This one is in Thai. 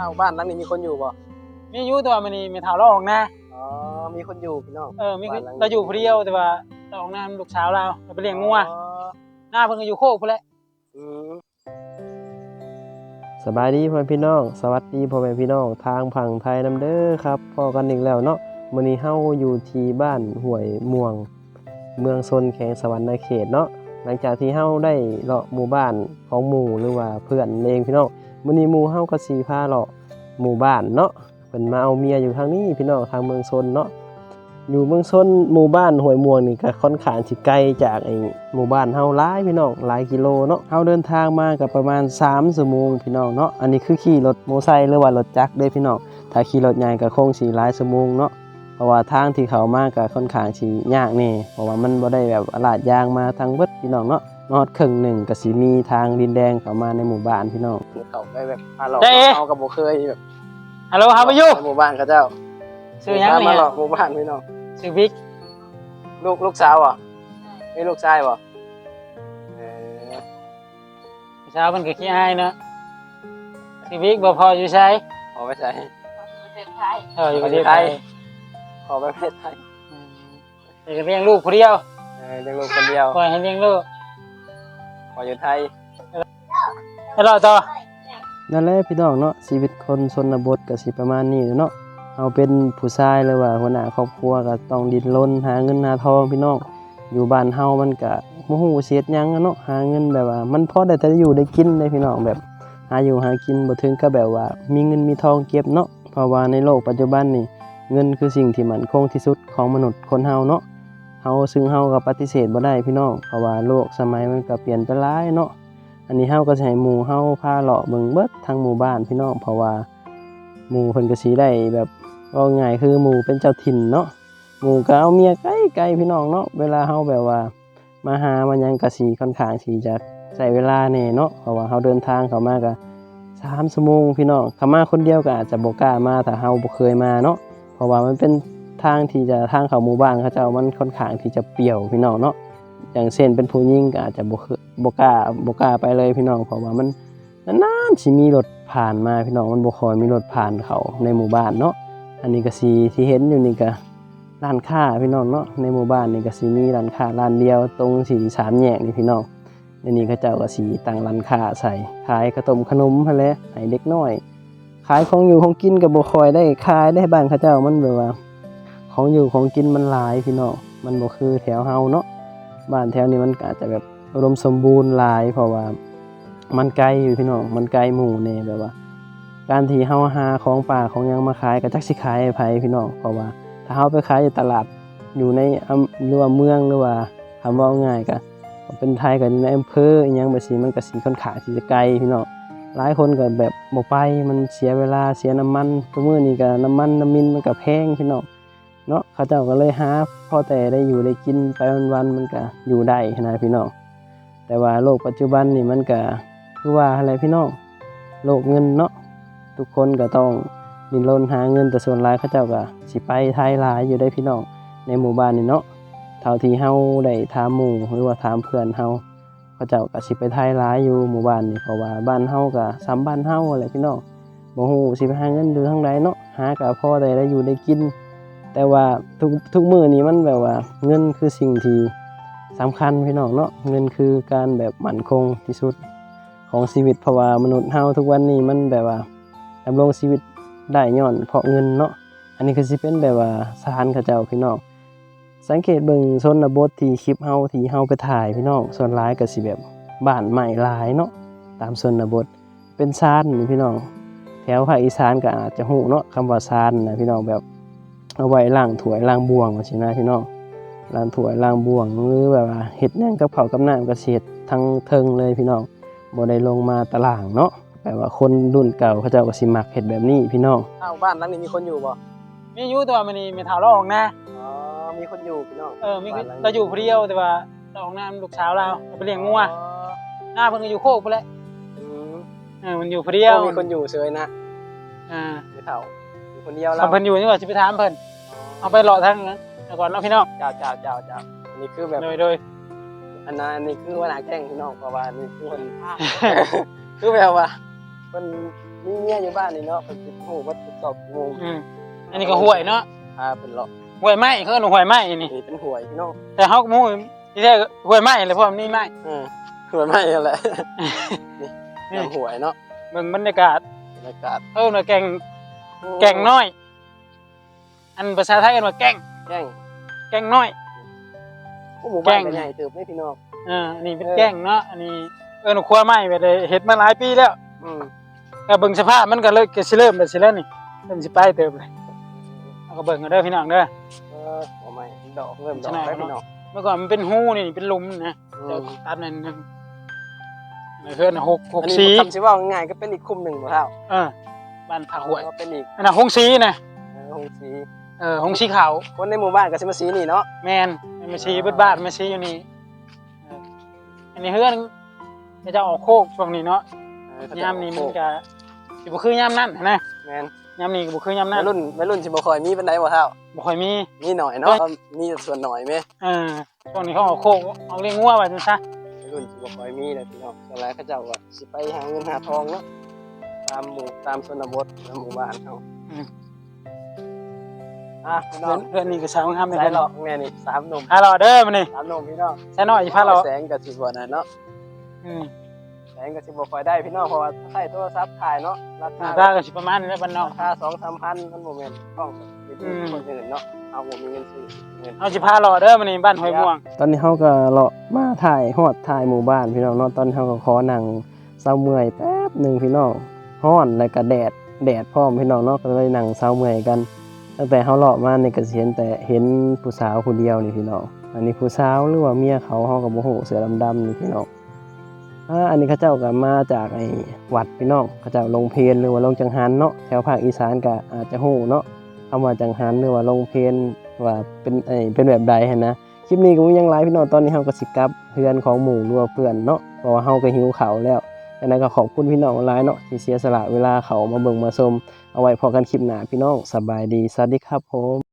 อ้าวบ้านหลังนี้มีคนอยู่บ่มีอยู่แต่ว่ามันนี่มีเท่าเราออกหน้าอ๋อ มีคนอยู่พี่น้องเออมีบ้านหลังนี้เราอยู่ผู้เดียวแต่ว่าเราออกหน้าลูกสาวเราเราไปเลี้ยงงัวอ๋อหน้าเพิ่นก็อยู่โคกพุ่นแหละอืมสบายดีพ่อแม่พี่น้อง สวัสดีพ่อแม่พี่น้อง ทางผังไทยนํเด้อครับพอกันอีกแล้วเนาะมื้อนี้เฮาอยู่ที่บ้านห้วยม่วง เมืองซนแขวงสวรรณเขตเนาะหลังจากที่เฮาได้เลาะหมู่บ้านของหมู่หรือว่าเพื่อนเองพี่น้อง มื้อนี้หมู่เฮาก็สิพาเลาะหมู่บ้านเนาะเพิ่นมาเอาเมียอยู่ทางนี้พี่น้องทางเมืองซนเนาะอยู่เมืองซนหมู่บ้านห้วยม่วงนี่ก็ค่อนข้างสิไกลจากไอ้หมู่บ้านเฮาหลายพี่น้องหลายกิโลเนาะเฮาเดินทางมาก็ประมาณ3ชั่วโมงพี่น้องเนาะอันนี้คือขี่รถมอไซค์หรือว่ารถจักรเด้พี่น้องถ้าขี่รถใหญ่ก็คงสิหลายชั่วโมงเนาะเพราะว่าทางที่เขามาก็ค่อนข้างสิยากแน่เพราะว่ามันบ่ได้แบบลาดยางมาทางเบิดพี่น้องเนาะ นอดครึ่งหนึ่งก็สิมีทางดินแดงเข้ามาในหมู่บ้านพี่น้องเขาไปแบบพาหลอกเจ๊เอากับบ่เคยแบบฮัลโหลครับไปอยู่หมู่บ้านเขาเจ้าชื่อหยังมาเนี่ยหลอกหมู่บ้านพี่น้องชื่อบิ๊กลูกลูกสาวบ่มีลูกชายบ่เออเช้าเพิ่นก็ขี้อายเนาะชื่อบิ๊กบ่พออยู่ใช้ขอไปใช้เอออยู่ประเทศไทยขอไปประเทศไทยอืมเดี๋ยวก็เลี้ยงลูกผู้เดียวเออเลี้ยงลูกคนเดียวปล่อยให้เลี้ยงลูก ออยู่ไทยให้รอต่อนั่นแหละพี่น้องเนาะชีวิตคนชนบทก็สิประมาณนี้เนาะเอาเป็นผู้ชายหรือว่าหัวหน้าครอบครัวก็ต้องดิ้นรนหาเงินหาทองพี่น้องอยู่บ้านเฮามันก็บ่ฮู้เสียดหยังอะเนาะหาเงินแบบว่า มันพอได้แต่อยู่ได้กินได้พี่น้องแบบหาอยู่หากินบ่ถึงก็แบบว่า มีเงินมีทองเก็บเนาะเพราะว่าในโลกปัจจุบันนี่เงินคือสิ่งที่มันคงที่สุดของมนุษย์คนเฮาเนาะ เฮาซึ่งเฮาก็ปฏิเสธบ่ได้พี่น้องเพราะว่าโลกสมัยมันก็เปลี่ยนไปหลายเนาะอันนี้เฮาก็สิให้หมู่เฮาพาเลาะเบิ่งเบิดทั้งหมู่บ้านพี่น้องเพราะว่าหมู่เพิ่นก็สิได้แบบว่าง่ายคือหมู่เป็นเจ้าถิ่นเนาะหมู่ก็เอาเมียใกล้ๆพี่น้องเนาะเวลาเฮาแบบว่ามาหามันยังก็สิค่อนข้างที่จะใช้เวลาแน่เนาะเพราะว่าเฮาเดินทางเข้ามาก็สามชั่วโมงพี่น้องขามาคนเดียวก็อาจจะบ่กล้ามาถ้าเฮาบ่เคยมาเนาะเพราะว่ามันเป็น ทางที่จะทางเขาหมู่บ้านเขาเจ้ามันค่อนข้างที่จะเปรี่ยวพี่น้องเนาะอย่างเช่นเป็นผู้หญิงก็อาจจะบ่บ่กล้าบ่กล้าไปเลยพี่น้องเพราะว่ามันนานๆสิมีรถผ่านมาพี่น้องมันบ่ค่อยมีรถผ่านเขาในหมู่บ้านเนาะอันนี้ก็สิที่เห็นอยู่นี่ก็ร้านค้าพี่น้องเนาะในหมู่บ้านนี่ก็สิมีร้านค้าร้านเดียวตรงสี่สามแยกนี่พี่น้องในนี้เขาเจ้าก็สีตั้งร้านค้าใส่ขายขนมขนมหั่นและให้เด็กน้อย ขายของอยู่ของกินกับบ่คอยได้ขายได้บ้านเขาเจ้ามันแบบว่า ของอยู่ของกินมันหลายพี่น้องมันบ่คือแถวเฮาเนาะบ้านแถวนี้มันอาจจะแบบอุดมสมบูรณ์หลาย เพราะว่ามันไกลอยู่พี่น้องมันไกลหมู่แน่แบบว่า การที่เฮาหาของป่าของยังมาขายก็จักสิขายให้ไผพี่น้องเพราะว่า ถ้าเฮาไปขายอยู่ตลาดอยู่ในหรือว่าเมืองหรือว่าคำว่าง่ายก็เป็นไทยกับในอำเภออยังแบบสีมันก็สีค่อนข้างที่จะไกลพี่น้องหลายคนก็แบบบ่ไปมันเสียเวลาเสียน้ำมันตัวมื้อนี้ก็น้ำมันน้ำมินมันก็แพงพี่น้อง เนาะเขาเจ้าก็เลยหาพอแต่ได้อยู่ได้กินไปวันๆมันก็อยู่ได้นะพี่น้องแต่ว่าโลกปัจจุบันนี่มันก็คือว่าอะไรพี่น้องโลกเงินเนาะทุกคนก็ต้องดิ้นรนหาเงินแต่ส่วนหลายเขาเจ้าก็สิไปไทยหลายอยู่ได้พี่น้องในหมู่บ้านนี่เนาะเท่าที่เฮาได้ถามหมู่หรือว่าถามเพื่อนเฮาเขาเจ้าก็สิไปไทยหลายอยู่หมู่บ้านนี่เพราะว่าบ้านเฮาก็ซ้ำบ้านเฮาแหละพี่น้องบ่ฮู้สิไปหาเงินอยู่ทางใดเนาะหาก็พอได้ได้อยู่ได้กิน แต่ว่าทุกทุกมือนี้มันแบบว่า เงินคือสิ่งที่สำคัญพี่น้องเนาะเงินคือการแบบมั่นคงที่สุดของชีวิตเพราะว่ามนุษย์เฮาทุกวันนี้มันแบบว่าดำรงชีวิตได้ย้อนเพราะเงินเนาะอันนี้คือสิเป็นแบบว่าสถานเขาเจ้าพี่น้องสังเกตเบิ่งชนบทที่คลิปเฮาที่เฮาไปถ่ายพี่น้องส่วนหลายก็สิแบบบ้านใหม่หลายเนาะตามชนบทเป็นซานนี่พี่น้องแถวภาคอีสานก็อาจจะฮู้เนาะคำว่าซานนะพี่น้องแบบ เอาไว้ล้างถ้วยล้างบ่วงว่าซี่นะพี่น้องล้างถ้วยล้างบ่วงหรือแบบว่าเฮ็ดหยังกับข้าวกับน้ำก็สิเฮ็ดทั้งเทิงเลยพี่น้องบ่ได้ลงมาตารางเนาะแปลว่าคนรุ่นเก่าเขาเจ้าก็สิมักเฮ็ดแบบนี้พี่น้องอ้าวบ้านหลังนี้มีคนอยู่บ่มีอยู่แต่ว่ามันนี่มีเท่าเราออกหน้าอ๋อมีคนอยู่พี่น้องเออมีบ้านหลังนี้เราอยู่ผู้เดียวแต่ว่าเราออกหน้าลูกสาวเราเราไปเลี้ยงงัวอ๋อหน้าเพิ่นก็อยู่โคกพุ่นแหละอืมเออมันอยู่ผู้เดียวมีคนอยู่เฉยนะอ่าไม่เท่าอยู่คนเดียวเอาแล้วเพิ่นอยู่นี่ว่าสิไปถามเพิ่น เอาไปเลาะทางนั้นแล้วก่อนเนาะพี่น้องเจ้าเจ้าเจ้าเจ้าอันนี้คือแบบโดยโดยอันนั้นอันนี้คือว่าหนาแกล้งพี่น้องเพราะว่าอันนี่คือคนคือแบบว่าเพิ่นมีเมียอยู่บ้านนี่เนาะเพิ่นสิฮู้ว่าทุกตอกโมงอืมอันนี้ก็ห่วยเนาะพาเพิ่นเลาะห่วยไม้เขาเอิ้นว่าห่วยไม้นี่นี่เป็นหวยพี่น้องแต่เฮาก็บ่ฮู้ที่แท้ก็ห่วยไม้เลยเพราะมันนี่ไม้เออหวยไม่นั่นแหละนี่นี่ยังหวยเนาะเบิ่งบรรยากาศบรรยากาศเอิ้นว่าแก่งแก่งน้อย อันภาษาไทยเอิ้นว่าแก่งแก่งแก่งน้อยโอ้หมู่บ้านแก่ก็งใหญ่เติบเลยพี่น้องอ่าอันนี้เป็นเออแก่งเนาะ อันนี้เอิ้นว่าครัวไม้ไปเลยเฮ็ดมาหลายปีแล้ว อืมก็เบิ่งสภาพมันก็เลยก็สิเริ่มแล้วสิแล้วนี่เริ่มสิไปเติบเลยเอาก็เบิ่งกันเด้อพี่น้องเด้อ เออเอาใหม่ดอกเริ่มดอกใช่แล้วพี่น้องเมื่อก่อนมันเป็นหูนี่เป็นหลุมนะอืเดี๋ยวมตัดนั่นนึงเพื่อนหกหกอันนี้สีคำสิว่าง่ายๆก็เป็นอีกคุมหนึ่งบ่เท่าเออบ้านผักหวยก็เป็นอีกอันน่ะหงสีนะเออหงสี เออหงสีขาวคนในหมู่บ้านก็สิมาสีนี่เนาะแมนมาชีเบิดบ้านมาชีอยู่นี่เอออันนี้เพื่อนจะจะออกโคกช่วงนี้เนาะเออเขาจะยามนี้มันจะสิบ่คือยามนั้นนะแม่นยามนี้ก็บ่คือยามนั้วันยรุ่นวัยรุ่นสิบ่ค่อยมีปานใดบ่เท่าบ่ค่อยมีมีหน่อยเนาะมีส่วนหน่อยแม่เออช่วงนี้เขาออกโคกออกเลี้ยงงัวว่าจังซะวัยรุ่นสิบ่ค่อยมีเลยพี่น้องส่วนหลายเขาเจ้าก็สิไปหาเงินหาทองเนาะตามหมู่ตามชนบทในหมู่บ้านเฮาอ่ะพี่น้เพื่อองนเพื่อนนี่ก็สาวงามเลยสายหลอกแม่นี่สามหนุ่มพาเราเด้อมื้อนี้สามหนุ่มพี่น้องใช่น้อยสิพาเราแสงกับสิบ่นั่นเนาะอืมแสงกับสิบ่ค่อยได้พี่น้องเพราะว่าใช้โทรศัพท์ถ่ายเนาะราหน้าคาตาก็สิประมาณนี้แหละบ้านนอกราคา2-3,000มันบ่แม่นต้องไปดูคนอื่นเนาะเอาบ่มีเงินซื้อเงินเอาสิพาเราเด้อมื้อนี้บ้านห้วยม่วงตอนนี้เขาก็เลาะมาถ่ายฮอดถ่ายหมู่บ้านพี่น้องเนาะตอนนี้เขาก็ขอนั่งเศร้าเมื่อยแป๊บหนึ่งพี่น้องฮ้อนแล้วก็แดดแดดพร้อมพี่น้องเนาะก็เลยนั่งเศร้าเมื่อยกัน ตั้งแต่เขาเลาะมาเนี่ก็สิเห็นแต่เห็นผู้สาวคนเดียวนี่พี่น้องอันนี้ผู้สาวหรือว่าเมียเขาเขาก็บ่ฮู้เสือดำๆนี่พี่น้องอันนี้เขาเจ้าก็มาจากไอ้วัดพี่น้องเขาเจ้าลงเพนหรือว่าลงจังหันเนาะแถวภาคอีสานก็อาจจะฮู้เนาะคำว่าจังหันหรือว่าลงเพนว่าเป็นไอ้เป็นแบบใดหันะคลิปนี้ก็มีหยังหลายพี่น้องตอนนี้เฮาก็สิกลับเพื่อนของหมู่รือว่าเพื่อนเนาะเพราะว่าเฮาก็หิวเขาแล้ว ดังนั้นก็ขอบคุณพี่น้องหลายเนาะที่เสียสละเวลาเขามาเบิ่งมาชมเอาไว้พอกันคลิปหน้าพี่น้องสบายดีสวัสดีครับผม